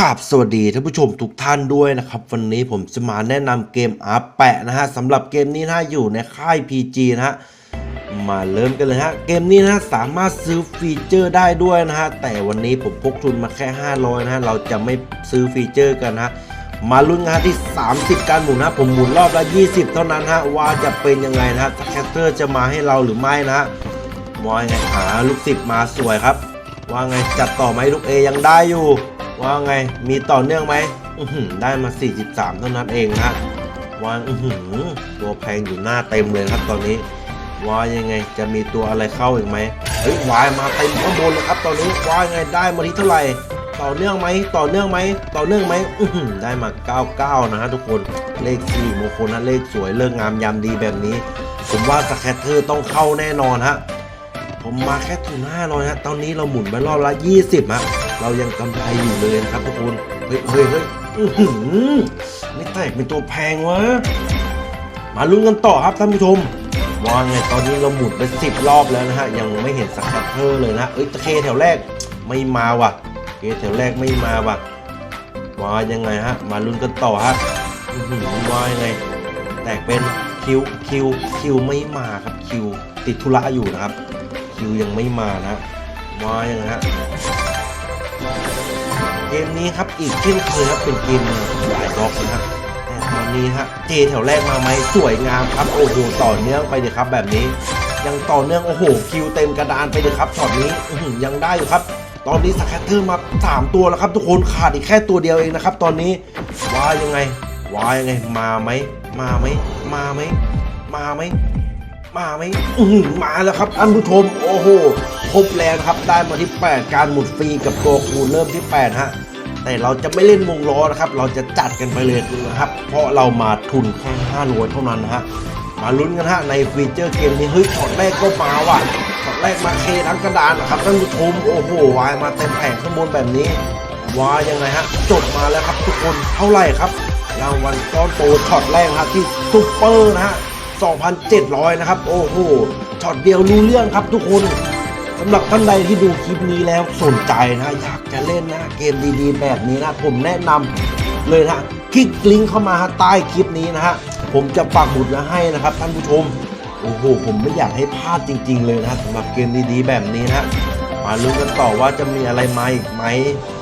กราบสวัสดีท่านผู้ชมทุกท่านด้วยนะครับ วันนี้ผมจะมาแนะนำเกมอาแปะนะฮะสำหรับเกมนี้นะอยู่ในค่าย PG นะฮะมาเริ่มกันเลยฮะเกมนี้นะสามารถซื้อฟีเจอร์ได้ด้วยนะฮะแต่วันนี้ผมพกทุนมาแค่ 500นะฮะเราจะไม่ซื้อฟีเจอร์กันนะฮะมาลุ้นงานที่ 30 การหมุนนะผมหมุนรอบละ 20 เท่านั้นฮะว่าจะเป็นยังไงนะฮะแคสเตอร์จะมาให้เราหรือไม่นะฮะว่าไงหาลูกศิษย์มาสวยครับ ว่าไงจัดต่อไหมลูกเอยังได้อยู่ ว่าไงมีต่อเนื่องไหมได้มา 43 เท่านั้นเองนะว่าตัวแพงอยู่หน้าเต็มเลยครับตอนนี้ว่ายังไงจะมีตัวอะไรเข้าอีกไหมเฮ้ยวายมาเต็มข้างบนเลยครับตอนนี้ว่ายไงได้มาที่เท่าไหร่ ต่อเนื่องไหมต่อเนื่องไหมต่อเนื่องไหมได้มา 99 นะฮะทุกคนเลขสี่มงคลนะเลขสวยเลิกงามยามดีแบบนี้ ผมว่าสแคตเตอร์ต้องเข้าแน่นอนฮะ ผมมาแค่ทุน500ฮะตอนนี้เราหมุนไปรอบละ 20ฮะเรายังกำไรอยู่เลยนะครับทุกคนเฮ้ยเฮ้ยเฮ้ยอื้อหือไม่แตกเป็นตัวแพงวะมาลุ้นกันต่อครับท่านผู้ชมว่าไงตอนนี้เราหมุนไป 10 รอบแล้วนะฮะยังไม่เห็นสักคัตเตอร์เลยนะเอ้ยตะเคแถวแรกไม่มาว่ะเคแถวแรกไม่มาว่ะว่ายังไงฮะมาลุ้นกันต่อฮะว่ายังไงแตกเป็นคิวคิวคิวไม่มาครับคิวติดธุระอยู่นะครับ คิวยังไม่มานะมายังไงฮะเกมนี้ครับอีกเช่นเคยครับเป็นเกมหลายบล็อกนะครับแต่ตอนนี้ฮะเจแถวแรกมาไหมสวยงามครับโอ้โหต่อเนื่องไปเลยครับแบบนี้ ยังต่อเนื่องโอ้โหคิวเต็มกระดานไปเลยครับช็อตนี้ยังได้อยู่ครับตอนนี้สแคตเตอร์มาสามตัวแล้วครับ ทุกคนขาดอีกแค่ตัวเดียวเองนะครับ ตอนนี้ว่ายังไงว่ายังไงมาไหมมาไหมมาไหมมาไหม มาไหมอือหือมาแล้วครับท่านผู้ชม โอ้โหครบแล้วนครับได้มาที่ 8 การหมุนฟรีกับตัวคูณเริ่มที่ 8 ฮะ แต่เราจะไม่เล่นวงล้อนะครับ เราจะจัดกันไปเลยนะครับ เพราะเรามาทุนแค่5โลเท่านั้นนะฮะมาลุ้นกันฮะในฟีเจอร์เกมนี้เฮ้ยช็อตแรกก็มาว่ะช็อตแรกมาเคทั้งกระดานนะครับท่านผู้ชมโอ้โหวายมาเต็มแผงข้างบนแบบนี้วายยังไงฮะจบมาแล้วครับทุกคนเท่าไหร่ครับรางวัลก้อนโตช็อตแรกฮะที่ซุปเปอร์นะฮะ 2,700 นะครับ โอ้โหช็อตเดียวรู้เรื่องครับทุกคนสำหรับท่านใดที่ดูคลิปนี้แล้วสนใจนะอยากจะเล่นนะเกมดีๆ แบบนี้นะ ผมแนะนำเลยนะคลิกลิงก์เข้ามาใต้คลิปนี้นะฮะผมจะปักหมุดนะให้นะครับท่านผู้ชมโอ้โหผมไม่อยากให้พลาดจริง ๆ เลยนะสำหรับเกมดีๆ แบบนี้นะมาลุ้นกันต่อว่าจะมีอะไรมาอีกไหม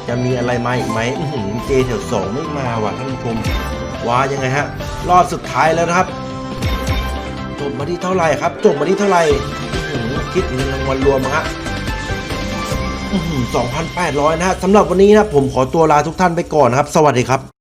จะมีอะไรมาอีกไหมอื้อหือเจแถวสองไม่มาว่ะท่านผู้ชมว่ายังไงฮะรอบสุดท้ายแล้วนะครับ บมาที่เท่าไหร่ครับ จบมาที่เท่าไหร่คิดเงินรางวัลรวมฮะ2,800นแปดร้อยนะฮะสำหรับวันนี้นะผมขอตัวลาทุกท่านไปก่อนนะครับ สวัสดีครับ